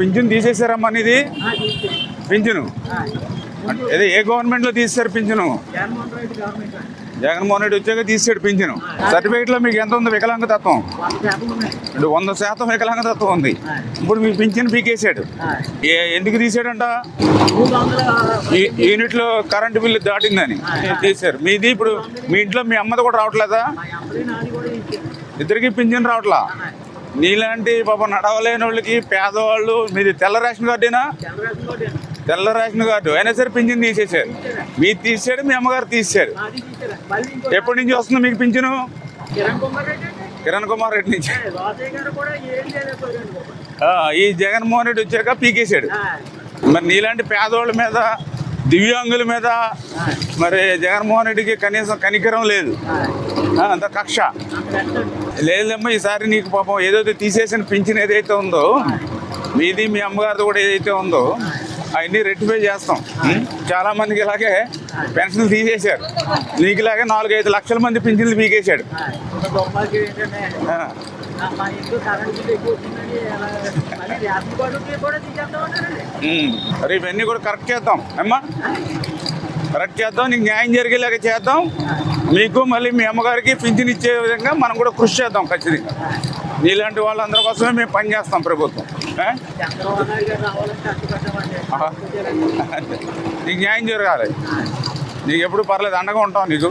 Pension తీసేశారమ్మా ఇది పింఛను? అదే ఏ గవర్నమెంట్లో తీసేశారు పింఛను? జగన్మోహన్ రెడ్డి వచ్చాక తీసాడు పింఛను. సర్టిఫికేట్లో మీకు ఎంత ఉంది వికలాంగ తత్వం? వంద శాతం వికలాంగతత్వం ఉంది. ఇప్పుడు మీ పింఛన్ పీకేశాడు. ఏ- ఎందుకు తీసాడంట? ఈ- యూనిట్లో కరెంటు బిల్లు దాటిందని తీశారు మీది ఇప్పుడు మీ ఇంట్లో మీ అమ్మది కూడా రావట్లేదా? ఇద్దరికి పింఛన్ రావట్లా? నీలాంటి పాప నడవలేని వాళ్ళకి పేదవాళ్ళు మీది తెల్ల రేషన్ కార్డేనా తెల్ల రేషన్ కార్డు. అయినా సరే పింఛన్ తీసేశారు. మీరు తీసాడు మీ అమ్మగారు తీసారు ఎప్పటి నుంచి వస్తుంది మీకు పింఛను? కిరణ్ కుమార్ రెడ్డి నుంచి. ఈ జగన్మోహన్ రెడ్డి వచ్చాక పీకేశాడు. మరి నీలాంటి పేదవాళ్ళ మీద దివ్యాంగుల మీద మరి జగన్మోహన్ రెడ్డికి కనీసం కనికరం లేదు. అంత కక్ష. లేదమ్మా ఈసారి నీకు పాపం ఏదైతే తీసేసిన పింఛన్ ఏదైతే ఉందో మీది మీ అమ్మగారిది కూడా ఏదైతే ఉందో అవన్నీ రెక్టిఫై చేస్తాం? చాలా మందికి ఇలాగే పెన్షన్లు తీసేశారు. నీకు ఇలాగే నాలుగైదు లక్షల మంది పింఛన్లు పీకేశాడు. మరి ఇవన్నీ కూడా కరెక్ట్ చేద్దాం. అమ్మా. కరెక్ట్ చేద్దాం. నీకు న్యాయం జరిగేలాగా చేద్దాం. మీకు మళ్ళీ మీ అమ్మగారికి పింఛన్ ఇచ్చే విధంగా మనం కూడా కృషి చేద్దాం ఖచ్చితంగా. నీలాంటి వాళ్ళందరి కోసమే మేము పనిచేస్తాం ప్రభుత్వం. నీకు న్యాయం జరగాలి. నీకు ఎప్పుడు పర్లేదు అండగా ఉంటాం నీకు.